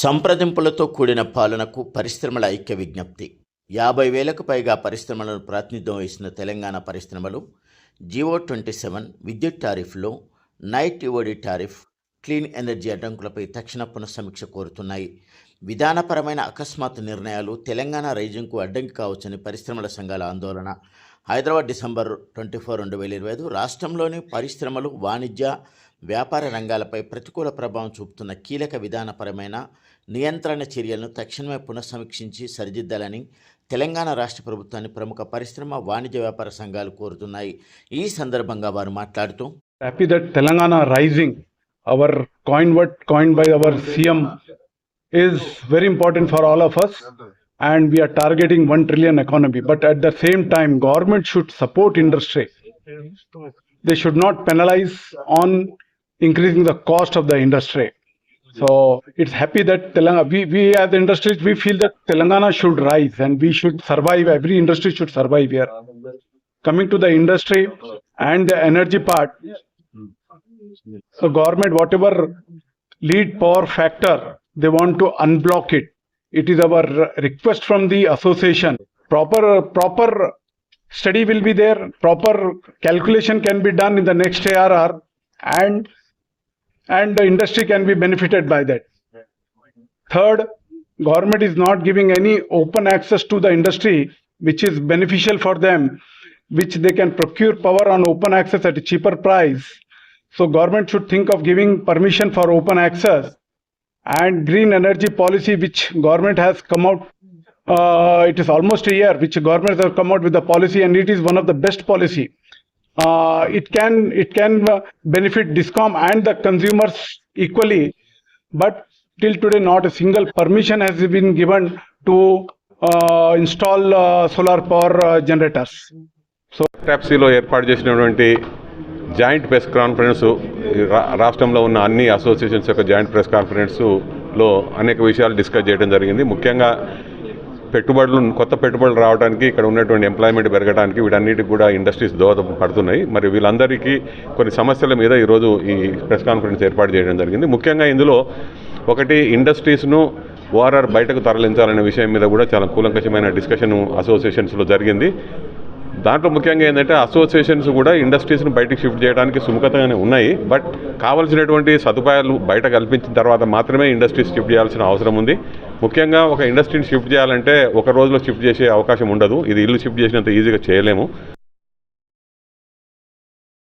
సంప్రదింపులతో కూడిన పాలనకు పరిశ్రమల ఐక్య విజ్ఞప్తి. యాభై వేలకు పైగా పరిశ్రమలను ప్రాతినిధ్యం వహిస్తున్న తెలంగాణ పరిశ్రమలు జియో ట్వంటీ సెవెన్ విద్యుత్ టారిఫ్లో నైట్ ఇవోడి టారిఫ్ క్లీన్ ఎనర్జీ అడ్డంకులపై తక్షణ పునఃసమీక్ష కోరుతున్నాయి. విధానపరమైన అకస్మాత్ నిర్ణయాలు తెలంగాణ రైజింగ్కు అడ్డంకి కావచ్చని పరిశ్రమల సంఘాల ఆందోళన. హైదరాబాద్ డిసెంబర్ ట్వంటీ ఫోర్ రెండు వేల ఇరవై ఐదు రాష్ట్రంలోని పరిశ్రమలు వాణిజ్య వ్యాపార రంగాలపై ప్రతికూల ప్రభావం చూపుతున్న కీలక విధానపరమైన నియంత్రణ చర్యలను తక్షణమే పునఃసమీక్షించి సరిదిద్దాలని తెలంగాణ రాష్ట్ర ప్రభుత్వాన్ని ప్రముఖ పరిశ్రమ వాణిజ్య వ్యాపార సంఘాలు కోరుతున్నాయి. ఈ సందర్భంగా వారు మాట్లాడుతూ happy that Telangana rising our coin word coin by our CM is very important for all of us. And we are targeting 1 trillion economy. But at the same time, government should support industry. They should not penalize on increasing the cost of the industry. So it's happy that Telangana, we, we as industries, we feel that Telangana should rise and we should survive. Every industry should survive here. Coming to the industry and the energy part, hmm. so government, whatever lead power factor, they want to unblock it. It is our request from the association. Proper, proper study will be there. Proper calculation can be done in the next ARR, and and the industry can be benefited by that. Third, government is not giving any open access to the industry, which is beneficial for them, which they can procure power on open access at a cheaper price. So government should think of giving permission for open access and green energy policy, which government has come out. Uh, it is almost a year which government has come out with the policy, and it is one of the best policy. Uh, it can it can uh, benefit Discom and the consumers equally, but till today not a single permission has been given to uh, install uh, solar power uh, generators. ట్యాప్సీలో ఏర్పాటు చేసినటువంటి joint press conference రా- రాష్ట్రంలో ఉన్న అన్ని associations యొక్క joint press కాన్ఫరెన్స్లో అనేక విషయాలు డిస్కస్ చేయడం జరిగింది. ముఖ్యంగా పెట్టుబడులు కొత్త పెట్టుబడులు రావడానికి ఇక్కడ ఉన్నటువంటి ఎంప్లాయ్మెంట్ పెరగడానికి వీటన్నిటికి కూడా ఇండస్ట్రీస్ దోహదపడుతున్నాయి. మరి వీళ్ళందరికీ కొన్ని సమస్యల మీద ఈరోజు ఈ ప్రెస్ కాన్ఫరెన్స్ ఏర్పాటు చేయడం జరిగింది. ముఖ్యంగా ఇందులో ఒకటి ఇండస్ట్రీస్ను ఓఆర్ఆర్ బయటకు తరలించాలనే విషయం మీద కూడా చాలా కూలంకషమైన డిస్కషన్ అసోసియేషన్స్లో జరిగింది. దాంట్లో ముఖ్యంగా ఏంటంటే అసోసియేషన్స్ కూడా ఇండస్ట్రీస్ని బయటకు షిఫ్ట్ చేయడానికి సుముఖతగానే ఉన్నాయి. బట్ కావాల్సినటువంటి సదుపాయాలు బయట కల్పించిన తర్వాత మాత్రమే ఇండస్ట్రీస్ షిఫ్ట్ చేయాల్సిన అవసరం ఉంది. ముఖ్యంగా ఒక ఇండస్ట్రీని షిఫ్ట్ చేయాలంటే ఒక రోజులో షిఫ్ట్ చేసే అవకాశం ఉండదు. ఇది ఇల్లు షిఫ్ట్ చేసినంత ఈజీగా చేయలేము.